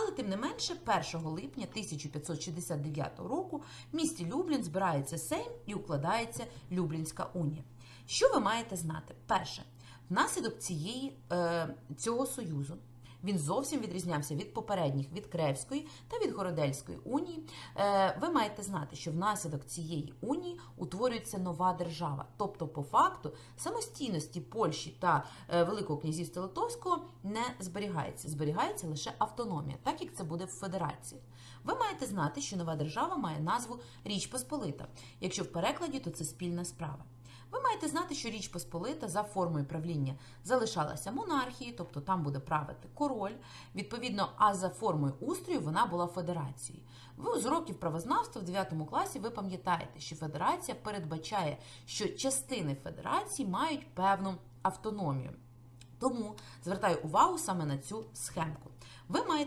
Але тим не менше, 1 липня 1569 року в місті Люблін збирається Сейм і укладається Люблінська унія. Що ви маєте знати? Перше, внаслідок цієї, е, цього союзу він зовсім відрізнявся від попередніх від Кревської та від Городельської унії. Е, ви маєте знати, що внаслідок цієї унії утворюється нова держава. Тобто, по факту, самостійності Польщі та е, Великого князівства Литовського не зберігається. Зберігається лише автономія, так як це буде в федерації. Ви маєте знати, що нова держава має назву Річ Посполита. Якщо в перекладі, то це спільна справа. Ви маєте знати, що Річ Посполита за формою правління залишалася монархією, тобто там буде правити король. Відповідно, а за формою устрою вона була федерацією. Ви з уроків правознавства в 9 класі ви пам'ятаєте, що федерація передбачає, що частини федерації мають певну автономію. Тому звертаю увагу саме на цю схемку. Ви маєте